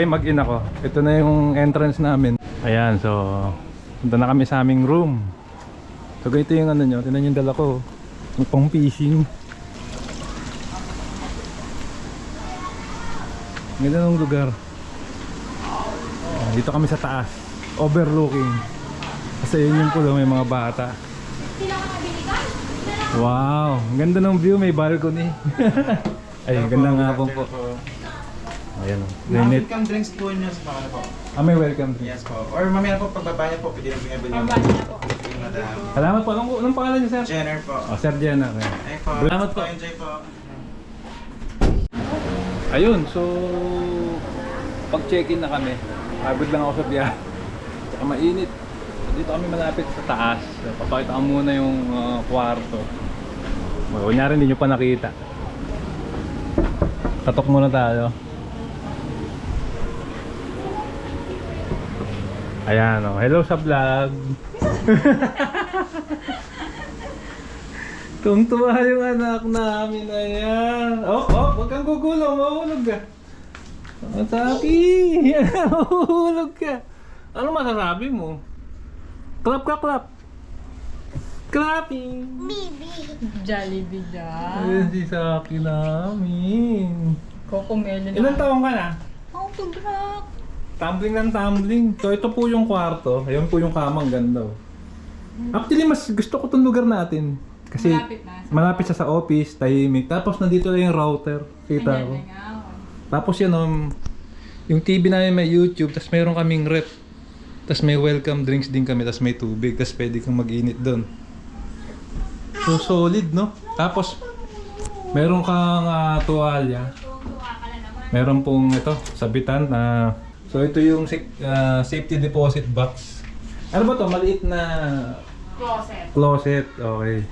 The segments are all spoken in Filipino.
Kayo mag-in ako. Ito na yung entrance namin. Ayan, so punta na kami sa aming room. So ganito yung ano nyo, tinan yung dala ko. Yung pang fishing. Ganda ng lugar. Dito kami sa taas. Overlooking. Kasi yun yung pulo, may mga bata. Wow, ganda ng view, may balcony. Ay, ganda nga po. Ayan. May net. Welcome drinks po niyo sa pangalan po. Ah, may welcome drink. Yes po. Or mamaya po pagbaba niyo po, pwede bumibili yung Pababa niya po. madam. Salamat po. Anong, anong pangalan niyo, sir? Jenner po. Oh, Sir. Okay. Ay po. Salamat po. Enjoy po. Ayun, so pag check-in na kami, pagod lang ako sa biyahe. Tsaka mainit. Dito kami malapit sa taas. Papakita ko muna yung uh, kwarto. Kunyari hindi nyo pa nakita. Tatok muna tayo. Ayan oh. Hello sa vlog. Tungtuwa yung anak namin na yan. Oh, oh, huwag kang gugulong. Mahulog ka. Mataki. Mahulog ka. Ano masasabi mo? Clap, clap, clap. Clapping. Jollibee dyan. Ayan si Saki namin. Coco melon. Ilan taong ka na? Oh, tugrak. Tumbling ng tumbling. So ito po yung kwarto. Ayun po yung kamang ganda. oh. Actually, mas gusto ko itong lugar natin. Kasi Malapit na. malapit siya sa office, tahimik. Tapos nandito lang yung router. Kita Ayan ko. na nga, oh. Tapos yan, um, yung TV namin may YouTube, tapos mayroon kaming rep. Tapos may welcome drinks din kami, tapos may tubig, tapos pwede kang mag-init doon. So solid, no? Tapos, meron kang ah, tuwalya. Meron pong ito, sabitan na... so ito yung ah, safety deposit box. Ano ba to? Maliit na Closet. closet. Okay.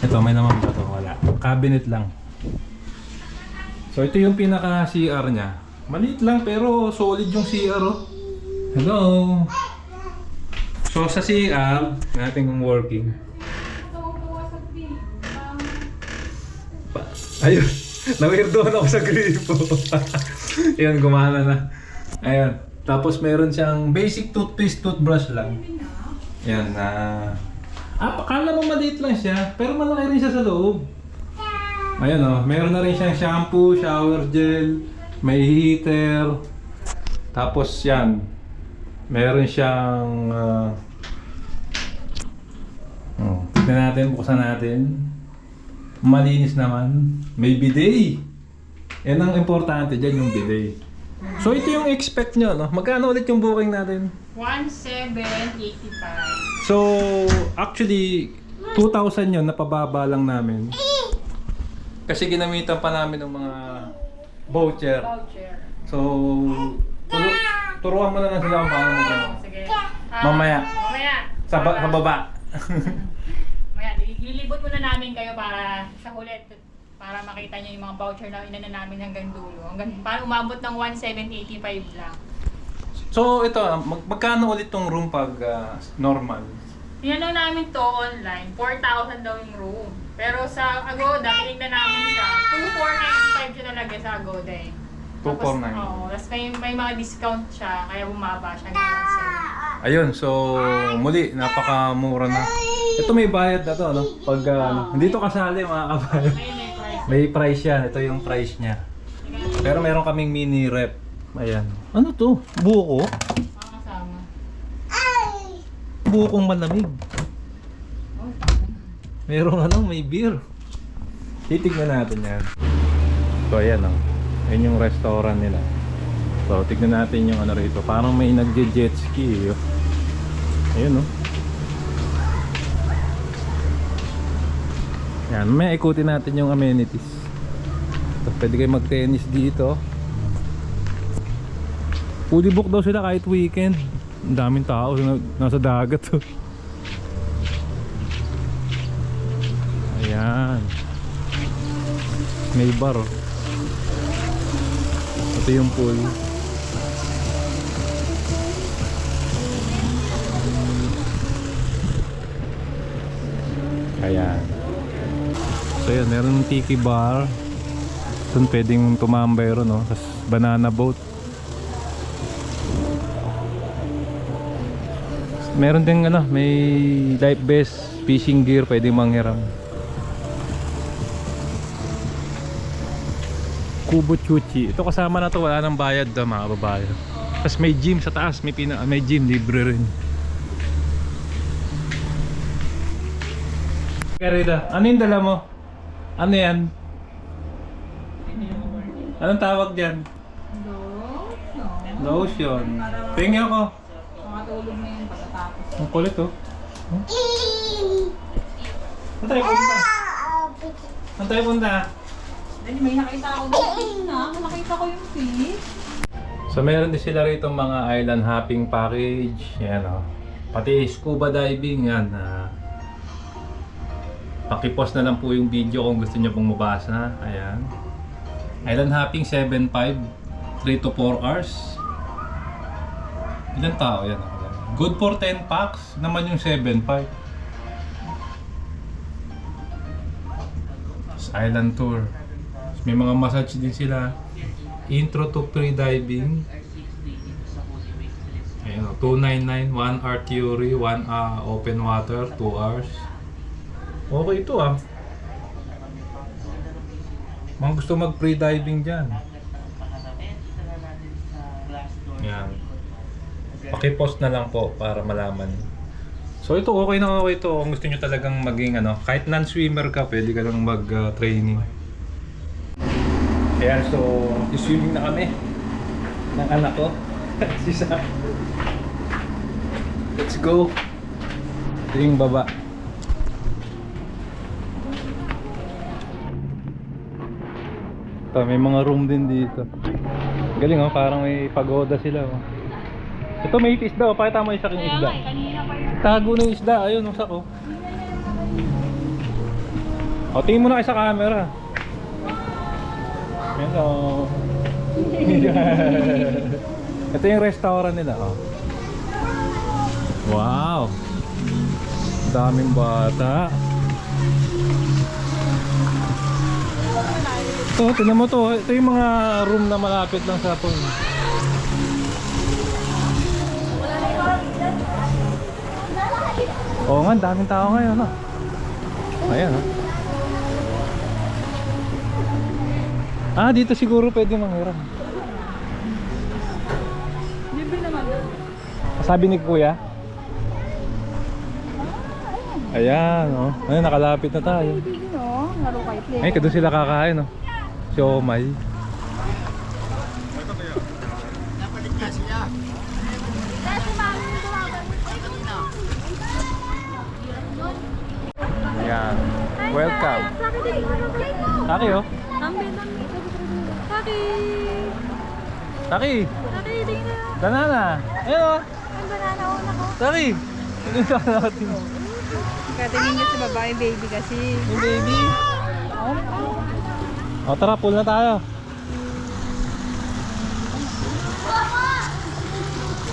Ito, may naman ba to? Wala. Cabinet lang. So ito yung pinaka CR niya. Maliit lang pero solid yung CR oh. Hello. So sa CR, natin kung working. Pa- Ayun. Nawirdoon ako sa gripo. Ayan, gumana na. Ayan. Tapos meron siyang basic toothpaste toothbrush lang. Yan na... ah, akala mo maliit lang siya, pero malaki rin siya sa loob. Ayan o, meron na rin siyang shampoo, shower gel, may heater. Tapos yan, meron siyang... Uh, oh, tignan natin, buksan natin. Malinis naman. May bidet. Yan ang importante dyan, yung bidet. So ito yung expect nyo, no? Magkano ulit yung booking natin? 1785. So, actually, 2,000 yun, napababa lang namin. Kasi ginamitan pa namin ng mga voucher. Voucher. So, turu turuan mo na lang sila kung paano mo gano'n. Sige. Ah, Mamaya. Mamaya. Sa, ba- sa baba. Mamaya. Lilibot muna namin kayo para sa huli para makita niyo yung mga voucher na inana namin hanggang dulo. Hanggang para umabot ng 1785 lang. so, ito, ah, mag magkano ulit tong room pag ah, normal? Tinanong namin to online, 4,000 daw yung room. Pero sa Agoda, tinignan namin siya, 2,495 siya nalagay sa Agoda eh. Tapos, 249. Oo, tapos may, may mga discount siya, kaya bumaba siya ng 1,700. Ayun, so muli, napakamura na. Ito may bayad na to, no? Pag, ah, ano, hindi to kasali mga kabayan. May. May price yan. Ito yung price niya. Pero meron kaming mini rep. Ayan. Ano to? Buko? Kasama. Bukong malamig. Oh, Meron ano, may beer. Titignan natin yan. So ayan o. Ayan yung restaurant nila. So tignan natin yung ano rito. Parang may nagje-jet ski. Oh. Ayun o. Yan, may ikutin natin yung amenities. So, pwede kayo mag-tennis dito. Fully book daw sila kahit weekend. Ang daming tao na- nasa dagat. Oh. Ayan. May bar. oh. Ito yung pool. Ayan. So yan, meron ng tiki bar. Doon pwedeng tumambay ron, no? Tapos banana boat. Meron din ano, may life vest, fishing gear, pwedeng manghiram. Kubo Chuchi. Ito kasama na to, wala nang bayad daw mga babae. Tapos may gym sa taas, may, pina, may gym, libre rin. Karida, ano yung dala mo? Ano yan? Anong tawag dyan? Lotion. Tingin ako. Makatulog na yun pagkatapos. Ang kulit oh. Huh? Saan tayo punta? Saan tayo punta? Dahil may nakita ako yung na. Nakita ko yung fish. So meron din sila rito mga island hopping package. Yan oh. Pati scuba diving yan. ah. Pakipost na lang po yung video kung gusto niyo pong mabasa. Ayan. Island hopping 7.5 3 to 4 hours. Ilan tao yan? Good for 10 packs naman yung 7.5. Tapos Island tour. May mga massage din sila. Intro to pre-diving. Ayan o, 299, 1 hour theory, 1 uh, open water, 2 hours. Okay ito ah. Mga gusto mag pre-diving dyan. Yan. Pakipost na lang po para malaman. So ito okay na okay ito kung gusto nyo talagang maging ano, kahit non-swimmer ka, pwede ka lang mag-training. Ayan, so swimming na kami ng anak ko. si Sam. Let's go. Ito yung baba. Ito, may mga room din dito. Galing oh, parang may pagoda sila oh. Ito may isda oh, pakita mo isa king isda. Tago ng isda, ayun ang sako. O, tingin mo na kayo sa camera. Hello. Ito yung restaurant nila, oh. Wow. Daming bata. Ito, tinan mo to. Ito yung mga room na malapit lang sa pool. Oo nga, daming tao ngayon, no? Ayan, no? Ah, dito siguro pwede manghiram. Libre naman. Sabi ni Kuya? Ayan, oh. Ayun, nakalapit na tayo. Ay, doon sila kakain, no? Si Omay. Ayan. Welcome. Taki, oh. Taki. Tingin na. Banana. Ayun, oh. Ang banana una ko. Taki. Natin. Katingin niya sa babae baby kasi. Yung baby. O tara, pool na tayo.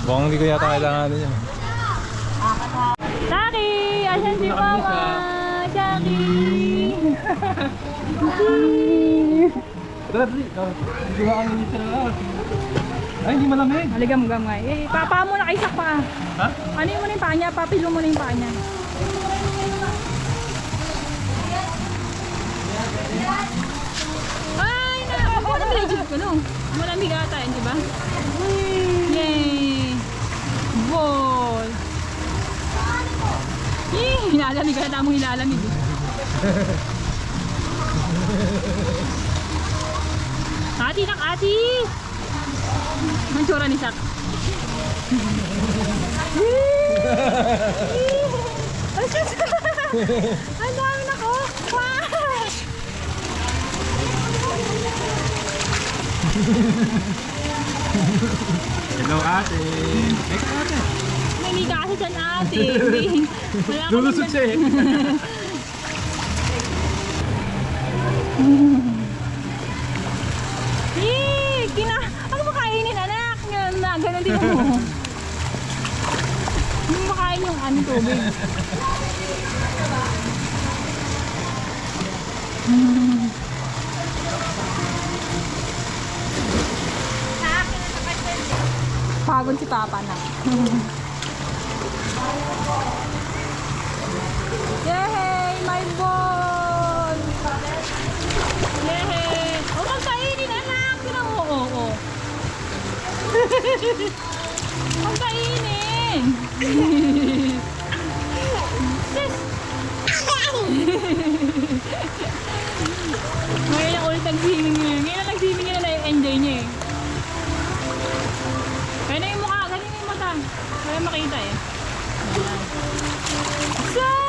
Mukhang hindi ko yata kailangan niya. Taki! Asan si mama? na Ay, hindi malamig. Maligam-gam nga. Eh, papa mo na kay pa. Ha? Ano mo na yung paa niya? Papilo mo na yung paa niya. Ano ba legit ko no? Malamig ata yun, di ba? Yay! Ball! Yay! Hinalamig ka na tamong hinalamig. eh. Ati nak ati! Ang tsura ni Sak. Ang sus! Hello, ate. Hey, ate. May nika kasi dyan ate. Wala ka Lulusot siya eh. Eh, kina... Ano kainin anak? Ganun na, ganun din mo. Hindi mo makain yung ano tubig. Pagod si Papa na. Yay! My ball! Yay! Oh, magkainin anak! Pinang oo, oo, oo. magkainin! Ngayon, ulit ang hingin Kaya makita eh. Sus!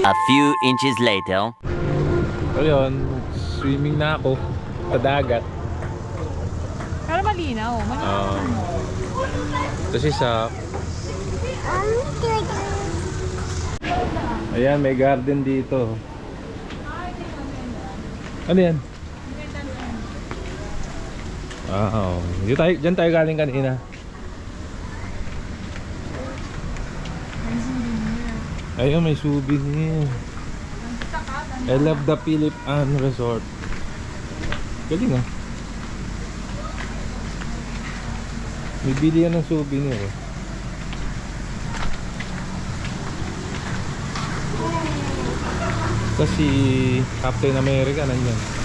A few inches later. So yun, swimming na ako sa dagat. Pero malinaw. Malinaw. Um, Tapos isa, ayan may garden dito. Ano yan? Wow. Dito tayo, dyan tayo galing kanina. Ayun, may souvenir. I love the Philip Ann Resort. Galing ah. May bili yan ng souvenir eh. Kasi Captain America nandyan.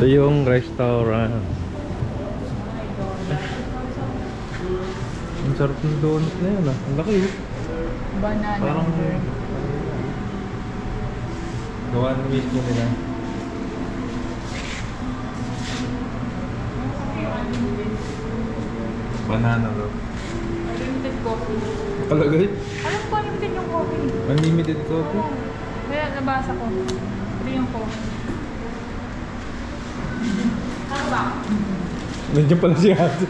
Ito yung restaurant. Ang sarap ng donut na yun ah. Ang laki oh. Banana. Parang gawa ng mismo nila. Banana daw. Unlimited coffee. Kalagay? Alam ko unlimited yung coffee. Unlimited coffee? Kaya nabasa ko. Ito yung coffee. Ba? Nandiyan pala si ate.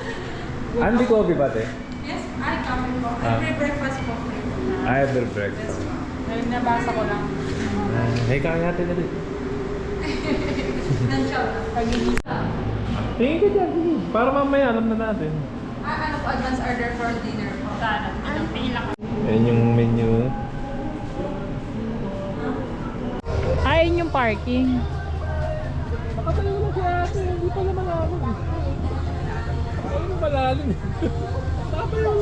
Andy coffee ba te? Yes, I come po. Ah. Every breakfast po. I have their breakfast. Ayun, nabasa ko lang. Hey, kaya natin na rin. Nandiyan na. Pag-ibig. Tingin ka dyan, sige. Para mamaya alam na natin. Ah, ano po, advance order for dinner po. Sana. Ilang pila ka. Ayan yung menu. Ayun yung parking. Pala malalim eh. Nakatayo malalim eh. Nakatayo.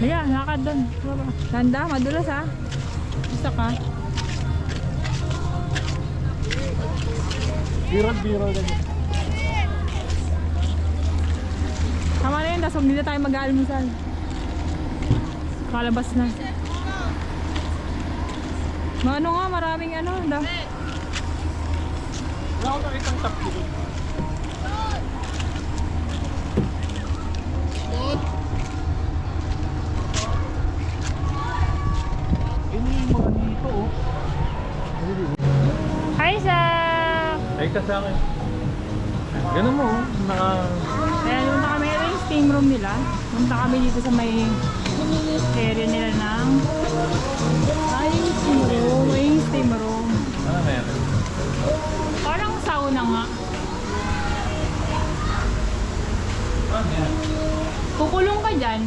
Higa, lakad doon. Ganda, madulas ha. Gusto ka? Biro-biro na Tama na yun, tapos huwag na tayo mag-aalmusal. Kalabas na. Ano nga, maraming ano. Da. Tap dito. Hi, Zach! Ay ka sa akin. Ganun mo oh. Naka... Kaya nung kami, ito yung steam room nila. Punta kami dito sa may area nila ng... ka dyan.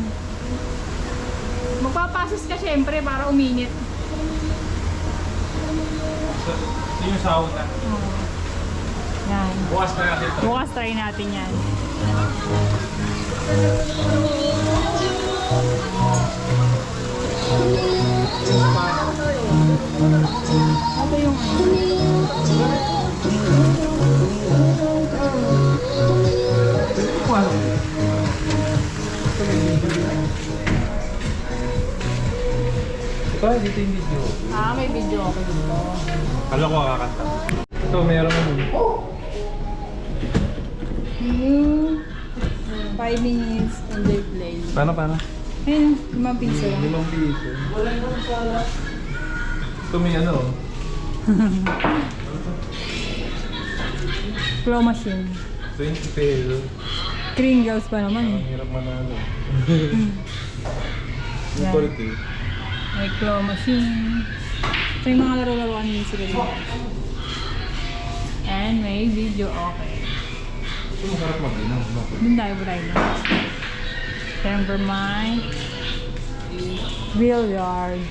Magpapasos ka syempre para uminit. Ito yung sauna. Yan. Bukas na natin ito. Bukas try natin yan. Ito yung Ito, dito yung video. Ah, may video ako dito. Kala ko kakanta. Ito, meron mo. 5 minutes and they play. Paano, paano? Ayun, 5 piso. Limang piso. Ito may ano. Claw machine. 20 peso. Kringles pa naman Ang eh. hirap manalo. Yung Yan. quality. May claw machine. Ito yung mga laro-laruan din sila dito. And may video okay. Ito masarap mag-inom. no? Doon tayo ba tayo? Siyempre may billiard.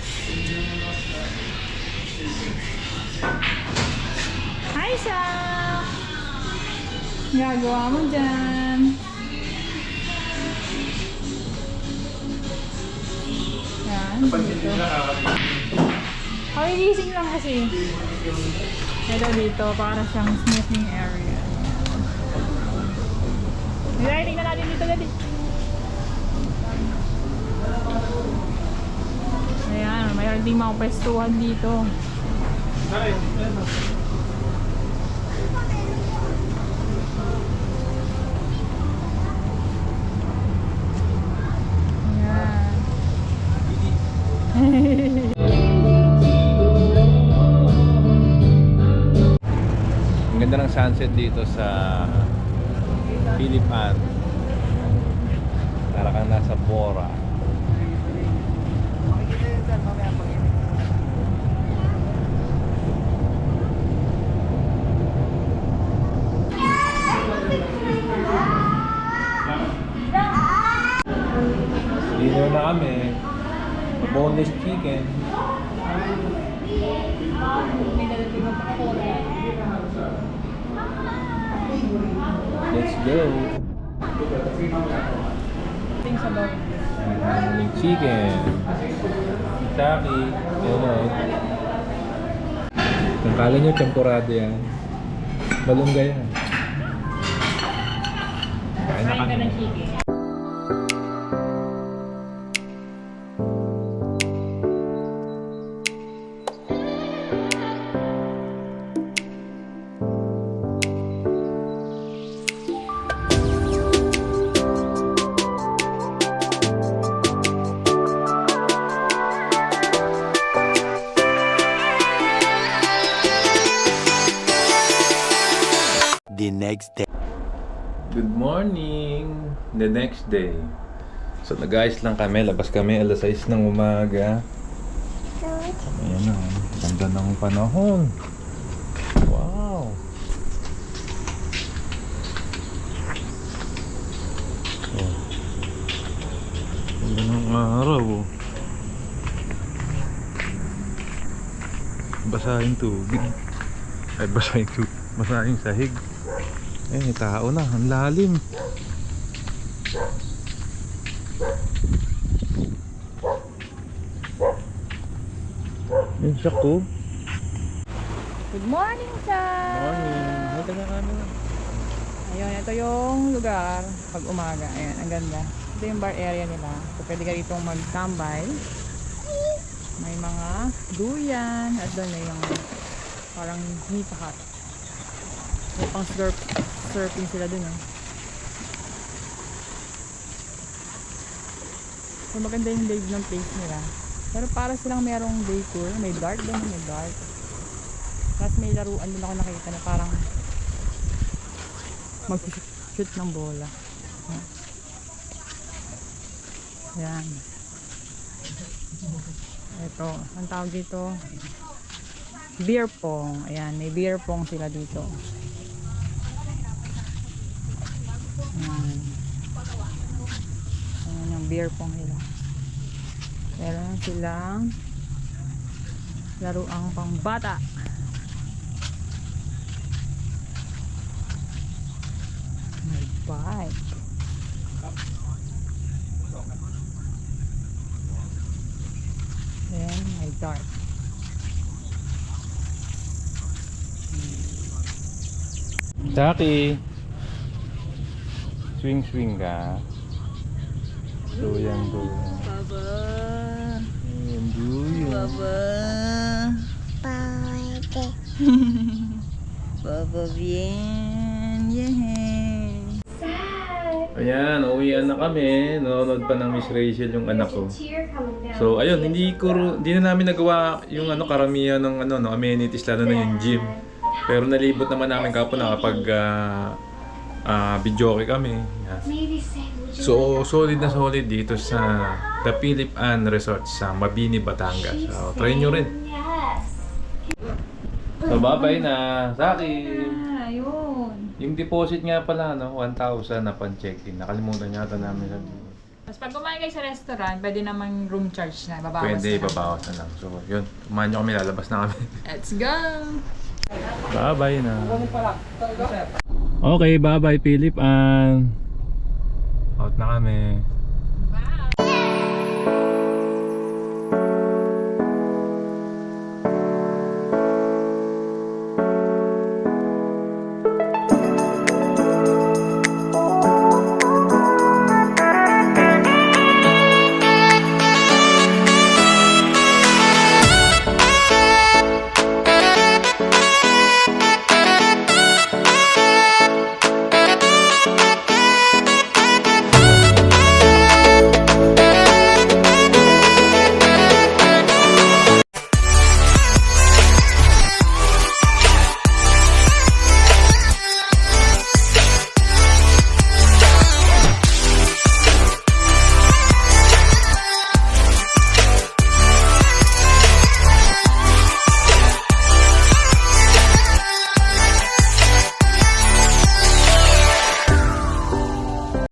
Hi, Sam! Gagawa mo dyan. Pansin nyo na kakapit. Kami gising lang kasi. Ito dito, para siyang smoking area. Dali, tingnan natin dito dali. Ayan, mayroon ding mga pwestuhan dito. Ay, ganda ng sunset dito sa Philippine. Para kang nasa Bora. Dinner na kami. Boneless chicken. Let's go. Chicken. Saki. Yun. Kung kala nyo temporada yan, malunggay yan. Kain na Kain ka kami. ng chicken. Good morning! The next day. So nag-ayos lang kami, labas kami alas 6 ng umaga. Ayan na, ganda ng panahon. Wow! Oh. Ganda ng araw oh. Basahin tubig. Ay, basahin tubig. Basahin sahig. Eh, may tao na. Ang lalim. Yung siya ko. Good morning, sir! Morning. May taga kami na. Ayun, ito yung lugar pag umaga. Ayan, ang ganda. Ito yung bar area nila. So, pwede ka dito magtambay. May mga duyan. At doon may yung parang nita hut. May pang surf, surfing sila dun eh. So, maganda yung live ng place nila. Pero para silang merong decor. May dark doon, may dark. Tapos may laruan din ako nakita na parang mag-shoot ng bola. Ayan. Ito, ang tawag dito, beer pong. Ayan, may beer pong sila dito. Ayan. Ayan yung beer pong nila. Meron silang laruang pang bata. May bike. Then, may dark. Saki. Swing swing ka. Duyan duyan. Baba. Ayan, duyan. Baba. Baba bien. Yeah. Ayan, uwian na kami. Nanonood pa ng Miss Rachel yung anak ko. So, ayun, hindi ko hindi na namin nagawa yung ano karamihan ng ano no amenities lalo na yung gym. Pero nalibot naman namin kapon nakapag uh, uh, video kami. Yan. So, solid na solid dito sa The Philip Ann Resort sa Mabini, Batangas. So, try nyo rin. So, bye-bye na. Saki! Ayun. Yung deposit nga pala, no? 1,000 na pan-check-in. Nakalimutan yata namin sabihin. Tapos pag kumain kayo sa restaurant, pwede namang room charge na. Babawas Pwede, na. babawas na lang. So, yun. Kumain nyo kami, lalabas na kami. Let's go! Bye-bye na. Okay, bye-bye Philip and out na kami.